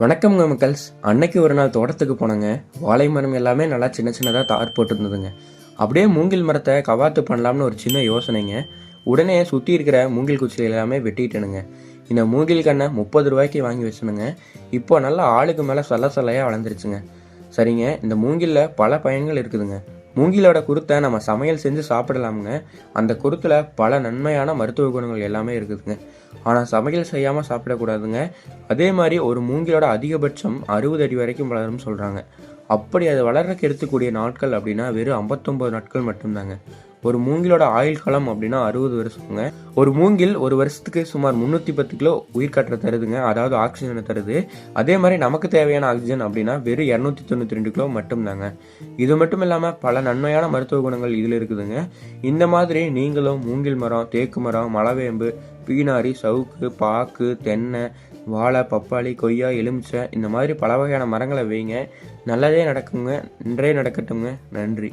வணக்கம் மக்கள்ஸ். அன்னைக்கு ஒரு நாள் தோட்டத்துக்கு போனேங்க. வாழை மரம் எல்லாமே நல்லா சின்ன சின்னதாக தார் போட்டுருந்ததுங்க. அப்படியே மூங்கில் மரத்தை கவாத்து பண்ணலாம்னு ஒரு சின்ன யோசனைங்க. உடனே சுற்றி இருக்கிற மூங்கில் குச்சிகள் எல்லாமே வெட்டிட்டேனுங்க. இந்த மூங்கில் கண்ணை முப்பது ரூபாய்க்கு வாங்கி வச்சுனுங்க. இப்போ நல்லா ஆளுக்கு மேலே சல்ல சல்லையாக வளர்ந்துருச்சுங்க. சரிங்க இந்த மூங்கிலில் பல பயன்கள் இருக்குதுங்க. மூங்கிலோட குருத்தை நம்ம சமையல் செஞ்சு சாப்பிடலாமுங்க. அந்த குருத்தில் பல நன்மையான மருத்துவ குணங்கள் எல்லாமே இருக்குதுங்க. ஆனால் சமையல் செய்யாமல் சாப்பிடக்கூடாதுங்க. அதே மாதிரி ஒரு மூங்கிலோட அதிகபட்சம் அறுபது அடி வரைக்கும் வளரும்னு சொல்கிறாங்க அப்படி அது வளர்றக்கு எடுத்துக்கூடிய நாட்கள் அப்படின்னா வெறும் ஐம்பத்தொம்பது நாட்கள் மட்டும்தாங்க. ஒரு மூங்கிலோட ஆயுள் காலம் அப்படின்னா அறுபது வருஷங்க. ஒரு மூங்கில் ஒரு வருஷத்துக்கு சுமார் முந்நூற்றி பத்து கிலோ உயிர்காற்றை தருதுங்க. அதாவது ஆக்சிஜனை தருது. அதே மாதிரி நமக்கு தேவையான ஆக்சிஜன் அப்படின்னா வெறும் இரநூத்தி தொண்ணூற்றி ரெண்டு கிலோ மட்டும்தாங்க. இது மட்டும் இல்லாமல் பல நன்மையான மருத்துவ குணங்கள் இதில் இருக்குதுங்க. இந்த மாதிரி நீங்களும் மூங்கில் மரம் தேக்கு மரம் மலவேம்பு பீனாரி சவுக்கு பாக்கு தென்னை வாழை பப்பாளி கொய்யா எலுமிச்சை இந்த மாதிரி பல வகையான மரங்களை வைங்க. நல்லதே நடக்குங்க. நன்றே நடக்கட்டுங்க நன்றி.